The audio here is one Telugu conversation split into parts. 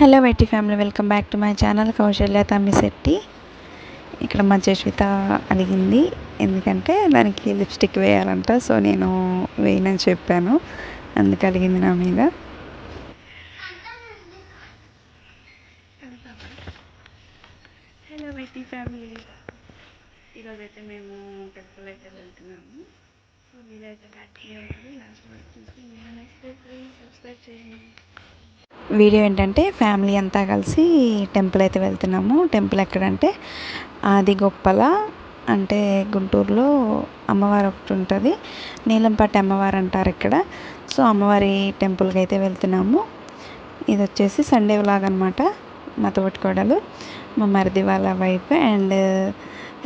Hello YT family welcome back to my channel Kousalya Tammisetti ఇక్కడ మా జస్విత అడిగింది. ఎందుకంటే దానికి లిప్స్టిక్ వేయాలంట సో నేను వేయనని చెప్పాను. అందుకు అడిగింది నా మీద. హలో వైటీ ఫ్యామిలీ ఈరోజైతే మేము టెంపుల్ అయితే వెళ్తున్నాము. సో మీరైతే కంటిన్యూ ఉంటుంది లాస్ట్ వరకు చూసి సబ్స్క్రైబ్ చేయండి. వీడియో ఏంటంటే ఫ్యామిలీ అంతా కలిసి టెంపుల్ అయితే వెళ్తున్నాము. టెంపుల్ ఎక్కడంటే ఆది గొప్పల అంటే గుంటూరులో అమ్మవారు ఒకటి ఉంటుంది. నీలంపాటి అమ్మవారు అంటారు ఇక్కడ. సో అమ్మవారి టెంపుల్కి అయితే వెళ్తున్నాము. ఇది వచ్చేసి సండే వ్లాగ్ అనమాట మా తోటికోడలు మా మరిది వాళ్ళ వైఫ్ అండ్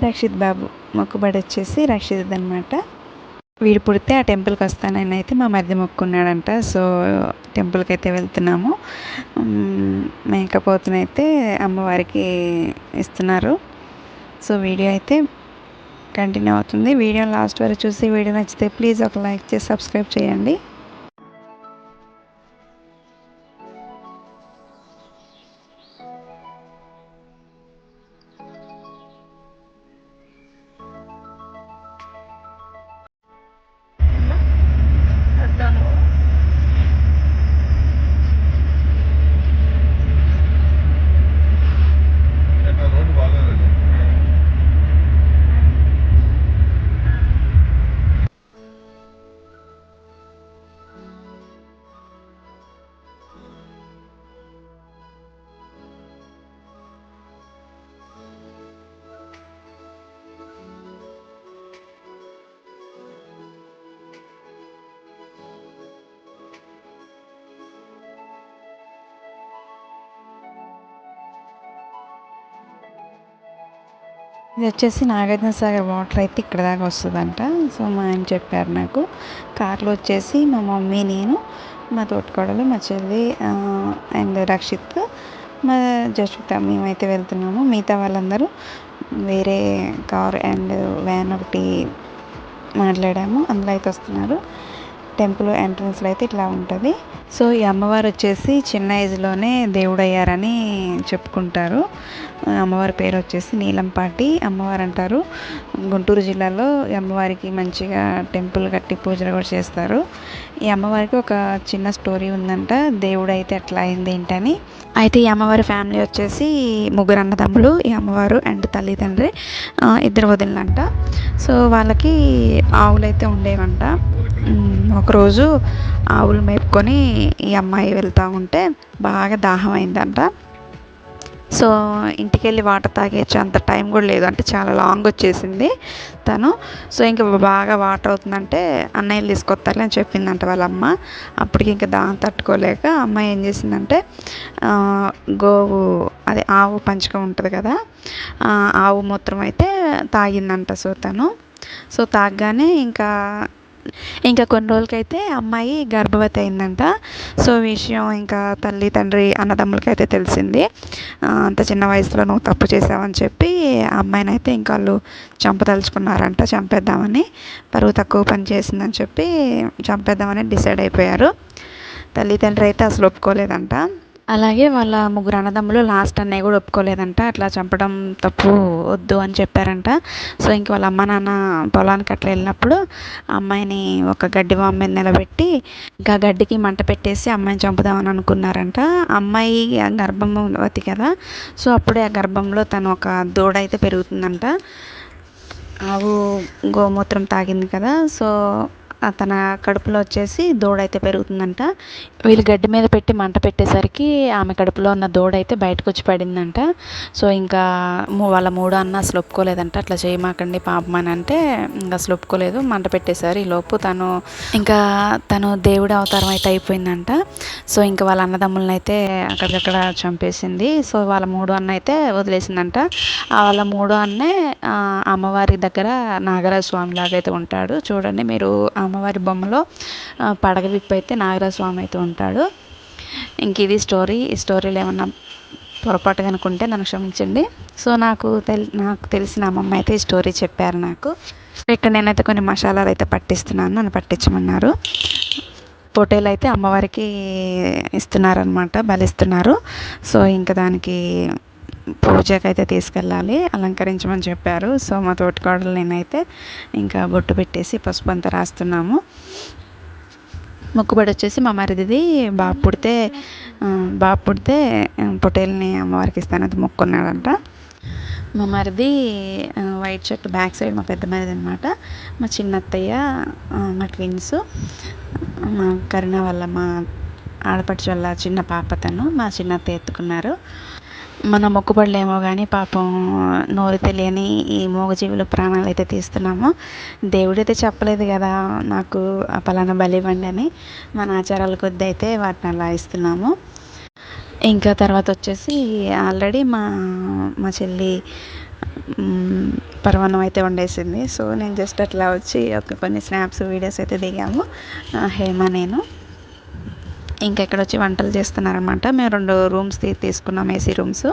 రక్షిత్ బాబు. మొక్కుబడి వచ్చేసి రక్షిత్ అనమాట వీడు పుడితే ఆ టెంపుల్కి వస్తానని అయితే మా మరిది మొక్కున్నాడంట సో టెంపుల్కి అయితే వెళ్తున్నాము మేకపోతునైతే అమ్మవారికి ఇస్తున్నారు. సో వీడియో అయితే కంటిన్యూ అవుతుంది. వీడియో లాస్ట్ వరకు చూసి వీడియో నచ్చితే ప్లీజ్ ఒక లైక్ చేసి సబ్స్క్రైబ్ చేయండి. ఇది వచ్చేసి నాగార్జున సాగర్ వాటర్ అయితే ఇక్కడ దాకా వస్తుందంట. సో మా ఆయన చెప్పారు నాకు. కార్లో వచ్చేసి మా మమ్మీ నేను మా తోటికోడలు మా చెల్లి అండ్ రక్షిత్ మా జస్విత మేమైతే వెళ్తున్నాము. మిగతా వాళ్ళందరూ వేరే కార్ అండ్ వ్యాన్ ఒకటి మాట్లాడాము. అందులో అయితే వస్తున్నారు. టెంపుల్ ఎంట్రన్స్లో అయితే ఇట్లా ఉంటుంది. సో ఈ అమ్మవారు వచ్చేసి చిన్న ఏజ్లోనే దేవుడయ్యారని చెప్పుకుంటారు. అమ్మవారి పేరు వచ్చేసి నీలంపాటి అమ్మవారు అంటారు. గుంటూరు జిల్లాలో ఈ అమ్మవారికి మంచిగా టెంపుల్ కట్టి పూజలు కూడా చేస్తారు. ఈ అమ్మవారికి ఒక చిన్న స్టోరీ ఉందంట దేవుడు అయితే ఎట్లా అయింది ఏంటని. అయితే ఈ అమ్మవారి ఫ్యామిలీ వచ్చేసి ముగ్గురు అన్నదమ్ములు ఈ అమ్మవారు అండ్ తల్లిదండ్రి ఇద్దరు వదిలినంట సో వాళ్ళకి ఆవులైతే ఉండేవంట. ఒకరోజు ఆవులు మేపుకొని ఈ అమ్మాయి వెళ్తూ ఉంటే బాగా దాహం అయిందంట సో ఇంటికి వెళ్ళి వాటర్ తాగేచ్చు అంత టైం కూడా లేదు. అంటే చాలా లాంగ్ వచ్చేసింది తను. సో ఇంకా బాగా వాటర్ అవుతుందంటే అన్నయ్యలు తీసుకొస్తారులే అని చెప్పిందంట వాళ్ళ అమ్మ. అప్పటికి ఇంకా దాహం తట్టుకోలేక అమ్మాయి ఏం చేసిందంటే గోవు అదే ఆవు పంచక ఉంటుంది కదా ఆవు మూత్రం అయితే తాగిందంట సో తను. సో తాగగానే ఇంకా ఇంకా కొన్ని రోజులకైతే అమ్మాయి గర్భవతి అయిందంట. సో విషయం ఇంకా తల్లి తండ్రి అన్నదమ్ములకి అయితే తెలిసింది అంత చిన్న వయసులో నువ్వు తప్పు చేసావని చెప్పి అమ్మాయిని అయితే ఇంకా వాళ్ళు చంపదలుచుకున్నారంట. చంపేద్దామని పరువు తక్కువ పని చేసిందని చెప్పి చంపేద్దామని డిసైడ్ అయిపోయారు. తల్లిదండ్రి అయితే అసలు ఒప్పుకోలేదంట. అలాగే వాళ్ళ ముగ్గురు అన్నదమ్ములు లాస్ట్ అన్నయ్య కూడా ఒప్పుకోలేదంట. అట్లా చంపడం తప్పు వద్దు అని చెప్పారంట. సో ఇంక వాళ్ళ అమ్మ నాన్న పొలానికి అట్లా వెళ్ళినప్పుడు అమ్మాయిని ఒక గడ్డి వామ మీద నిలబెట్టి ఇంకా గడ్డికి మంట పెట్టేసి అమ్మాయిని చంపుదామని అనుకున్నారంట. అమ్మాయి గర్భవతి కదా సో అప్పుడే ఆ గర్భంలో తను ఒక దూడ అయితే పెరుగుతుందంట. ఆవు గోమూత్రం తాగింది కదా సో తన కడుపులో వచ్చేసి దూడ అయితే పెరుగుతుందంట. వీళ్ళు గడ్డి మీద పెట్టి మంట పెట్టేసరికి ఆమె కడుపులో ఉన్న దూడ అయితే బయటకు వచ్చి పడిందంట. సో ఇంకా వాళ్ళ మూడో అన్న అసలు ఒప్పుకోలేదంట. అట్లా చేయమాకండి పాపం అని అంటే ఇంకా అసలు ఒప్పుకోలేదు. మంట పెట్టేశారు. ఈ లోపు తను ఇంకా తను దేవుడి అవతారం అయితే అయిపోయిందంట. సో ఇంకా వాళ్ళ అన్నదమ్ములను అయితే అక్కడికక్కడ చంపేసింది. సో వాళ్ళ మూడో అన్న అయితే వదిలేసిందంట. వాళ్ళ మూడో అన్నే అమ్మవారి దగ్గర నాగరాజ స్వామి లాగైతే ఉంటాడు. చూడండి మీరు అమ్మవారి బొమ్మలో పడగ విప్పి అయితే నాగరాజ స్వామి అయితే ఉంటాడు. ఇంక ఇది స్టోరీ. ఈ స్టోరీలో ఏమన్నా పొరపాటు కనుకుంటే నన్ను క్షమించండి. సో నాకు తెల్ నాకు తెలిసిన అమ్మమ్మ అయితే ఈ స్టోరీ చెప్పారు నాకు. ఇక్కడ నేనైతే కొన్ని మసాలాలు అయితే పట్టిస్తున్నాను. నన్ను పట్టించమన్నారు. పొటేలు అయితే అమ్మవారికి ఇస్తున్నారనమాట బలిస్తున్నారు. సో ఇంకా దానికి పూజకైతే తీసుకెళ్ళాలి అలంకరించమని చెప్పారు. సో మా తోటికోడలు నేనైతే ఇంకా బొట్టు పెట్టేసి పసుపు అంతా రాస్తున్నాము. మొక్కుబడి వచ్చేసి మా మరిదిది బాబు పుడితే బాబు పుడితే పొటేల్ని అమ్మవారికి ఇస్తానని మొక్కున్నాడంట. మా మరిది వైట్ షర్ట్ బ్యాక్ సైడ్ మా పెద్ద మరిది అనమాట మా చిన్నత్తయ్య మా ట్విన్స్ మా కరుణ వల్ల మా ఆడపడుచు వల్ల చిన్న పాప తను మా చిన్నత్తయ్య ఎత్తుకున్నారు. మన మొక్కుబడులేమో కానీ పాపం నోరు తెలియని ఈ మూగజీవుల ప్రాణాలు అయితే తీస్తున్నాము. దేవుడైతే చెప్పలేదు కదా నాకు ఆ పలానా బలి ఇవ్వండి అని. మన ఆచారాల కొద్ది అయితే వాటిని అలా ఇస్తున్నాము. ఇంకా తర్వాత వచ్చేసి ఆల్రెడీ మా మా చెల్లి పర్వణం అయితే వండేసింది. సో నేను జస్ట్ అట్లా వచ్చి ఒక కొన్ని స్నాప్స్ వీడియోస్ అయితే దిగాము. హేమ నేను. ఇంకా ఇక్కడ వచ్చి వంటలు చేస్తున్నారనమాట మేము రెండు రూమ్స్ తీసుకున్నాం ఏసీ రూమ్స్.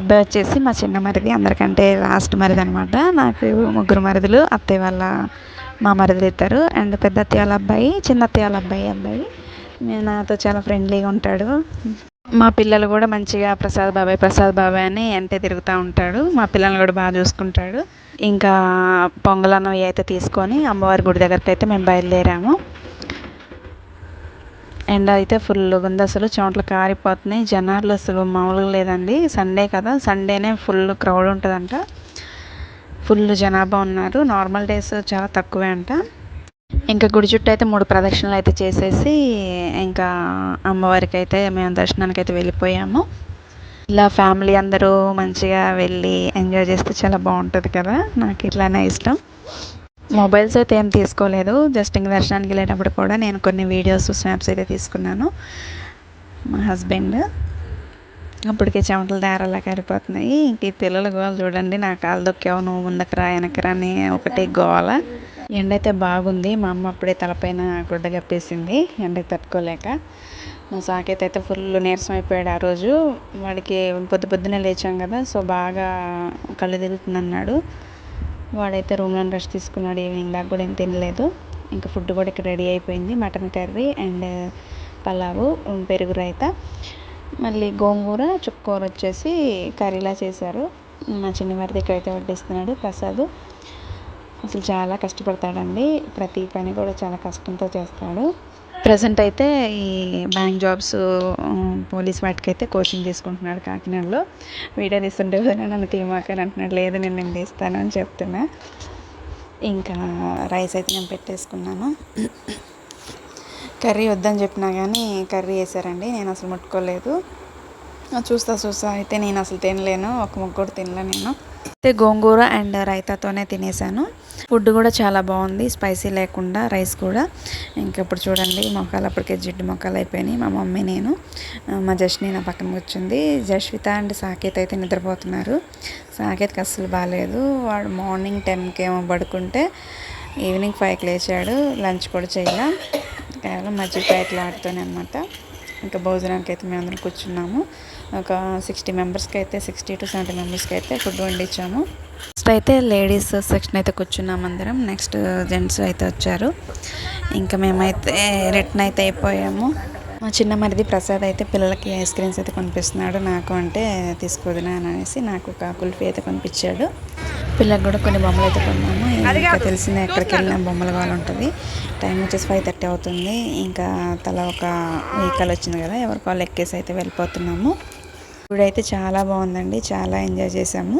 అబ్బాయి వచ్చేసి మా చిన్న మరిది అందరికంటే లాస్ట్ మరిది అనమాట నాకు ముగ్గురు మరిదులు అత్తయ్య వాళ్ళ మా మరిది ఇద్దరు అండ్ పెద్ద అత్తయ్య వాళ్ళ అబ్బాయి చిన్న అత్తయ్య వాళ్ళ అబ్బాయి అబ్బాయి. నాతో చాలా ఫ్రెండ్లీగా ఉంటాడు. మా పిల్లలు కూడా మంచిగా ప్రసాద్ బాబాయ్ ప్రసాద్ బాబాయ్ అని అంటే తిరుగుతూ ఉంటాడు. మా పిల్లల్ని కూడా బాగా చూసుకుంటాడు. ఇంకా పొంగలన్నవి అయితే తీసుకొని అమ్మవారి గుడి దగ్గరికి అయితే మేము బయలుదేరాము. ఎండ అయితే ఫుల్గా ఉంది. అసలు చెమటలు కారిపోతున్నాయి. జనాలు అసలు మామూలుగా లేదండి. సండే కదా. సండేనే ఫుల్ క్రౌడ్ ఉంటుందంట. ఫుల్ జనాభా ఉన్నారు. నార్మల్ డేస్ చాలా తక్కువే అంట. ఇంకా గుడి చుట్టూ అయితే మూడు ప్రదక్షిణలు అయితే చేసేసి ఇంకా అమ్మవారికి అయితే మేము దర్శనానికి అయితే వెళ్ళిపోయాము. ఇలా ఫ్యామిలీ అందరూ మంచిగా వెళ్ళి ఎంజాయ్ చేస్తే చాలా బాగుంటుంది కదా. నాకు ఇట్లానే ఇష్టం. మొబైల్స్ అయితే ఏం తీసుకోలేదు. జస్ట్ ఇంక దర్శనానికి వెళ్ళేటప్పుడు కూడా నేను కొన్ని వీడియోస్ స్నాప్స్ అయితే తీసుకున్నాను. మా హస్బెండ్ అప్పటికే చెమటలు దారాలా కారిపోతున్నాయి ఇంక ఈ పిల్లల గోల చూడండి నా కాలు దొక్కావు నువ్వు ముందకరా వెనకరా అని ఒకటే గోల. ఎండ అయితే బాగుంది. మా అమ్మ అప్పుడే తలపైన గుడ్డ కప్పేసింది. ఎండకి తట్టుకోలేక. మా సాకేత్ అయితే ఫుల్ నీరసం అయిపోయాడు ఆ రోజు. వాడికి పొద్దు పొద్దునే లేచాం కదా సో బాగా కళ్ళు తిరుగుతుంది అన్నాడు వాడైతే రూమ్లో రెస్ట్ తీసుకున్నాడు ఈవినింగ్ దాకా కూడా ఏం తినలేదు. ఇంకా ఫుడ్ కూడా ఇక్కడ రెడీ అయిపోయింది మటన్ కర్రీ అండ్ పలావు పెరుగు రైత. మళ్ళీ గోంగూర చుక్కూర వచ్చేసి కర్రీలా చేశారు. మా చిన్నవారి అయితే వడ్డిస్తున్నాడు ప్రసాద్. అసలు చాలా కష్టపడతాడండి ప్రతి పని కూడా చాలా కష్టంతో చేస్తాడు. ప్రజెంట్ అయితే ఈ బ్యాంక్ జాబ్స్ పోలీస్ వాటికి అయితే కోచింగ్ తీసుకుంటున్నాడు కాకినాడలో. వీడియో తీస్తుంటే నన్ను తీమాకని అంటున్నాడు లేదు నేను నేను తీస్తాను అని చెప్తున్నా. ఇంకా రైస్ అయితే నేను పెట్టేసుకున్నాను. కర్రీ వద్దని చెప్పినా కానీ కర్రీ వేసారండి నేను అసలు ముట్టుకోలేదు. చూస్తా చూస్తా అయితే నేను అసలు తినలేను ఒక ముగ్గురు తినలే నేను. అయితే గోంగూర అండ్ రైతాతోనే తినేసాను. ఫుడ్ కూడా చాలా బాగుంది. స్పైసీ లేకుండా రైస్ కూడా. ఇంకా ఇప్పుడు చూడండి మొక్కలు అప్పటికే జిడ్డు మొక్కలు అయిపోయినాయి. మా మమ్మీ నేను మా జష్ని నా పక్కన కూర్చుంది. జష్విత అండ్ సాకేత్ అయితే నిద్రపోతున్నారు. సాకేత్కి అస్సలు బాగాలేదు వాడు మార్నింగ్ టెన్కి ఏమో పడుకుంటే ఈవినింగ్ ఫైవ్కి లేచాడు. లంచ్ కూడా చేయాల. కేవలం మజ్జిగ ప్యాకెట్లు ఆడుతూనే అనమాట ఇంకా భోజనానికి అయితే మేము అందరం కూర్చున్నాము. ఒక సిక్స్టీ మెంబర్స్కి అయితే సిక్స్టీ టు సెవెంటీ మెంబర్స్కి అయితే ఫుడ్ వండించాము. ఫస్ట్ అయితే లేడీస్ సెక్షన్ అయితే కూర్చున్నాం అందరం. నెక్స్ట్ జెంట్స్ అయితే వచ్చారు. ఇంకా మేమైతే రిటర్న్ అయితే అయిపోయాము. మా చిన్న మరిది ప్రసాద్ అయితే పిల్లలకి ఐస్ క్రీమ్స్ అయితే కొనిపిస్తున్నాడు. నాకు అంటే తీసుకోదునా అనేసి నాకు ఒక కుల్ఫీ అయితే కొనిపించాడు. పిల్లలకు కూడా కొన్ని బొమ్మలు అయితే కొన్నాము. ఇంకా తెలిసిందే ఎక్కడికి వెళ్ళినా బొమ్మలు కావాలంటుంది. టైం వచ్చేసి ఫైవ్ థర్టీ అవుతుంది. ఇంకా తల ఒక వెహికల్ వచ్చింది కదా ఎవరికి వాళ్ళు ఎక్కేసి అయితే వెళ్ళిపోతున్నాము. ఇప్పుడైతే చాలా బాగుందండి. చాలా ఎంజాయ్ చేసాము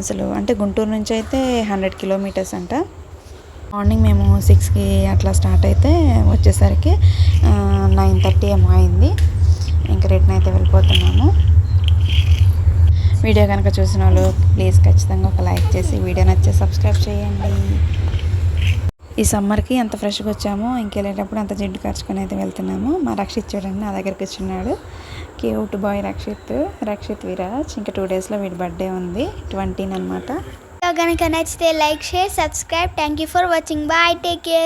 అసలు అంటే గుంటూరు నుంచి అయితే హండ్రెడ్ కిలోమీటర్స్ అంట. మార్నింగ్ మేము సిక్స్కి అట్లా స్టార్ట్ అయితే వచ్చేసరికి నైన్ థర్టీ ఏమో అయింది. ఇంకా రిటర్న్ అయితే వెళ్ళిపోతున్నాము. వీడియో కనుక చూసిన వాళ్ళు ప్లీజ్ ఖచ్చితంగా ఒక లైక్ చేసి వీడియో నచ్చే సబ్స్క్రైబ్ చేయండి. ఈ సమ్మర్కి ఎంత ఫ్రెష్గా వచ్చామో ఇంకెళ్ళేటప్పుడు అంత జిడ్డు ఖర్చుకొని అయితే వెళ్తున్నాము. మా రక్షిత్ చూడండి నా దగ్గరికి వచ్చినాడు క్యూట్ బాయ్ రక్షిత్ రక్షిత్ విరాజ్. ఇంకా టూ డేస్లో వీడి బర్త్డే ఉంది ట్వంటీన్ అనమాట కనుక నచ్చితే like share subscribe thank you for watching bye take care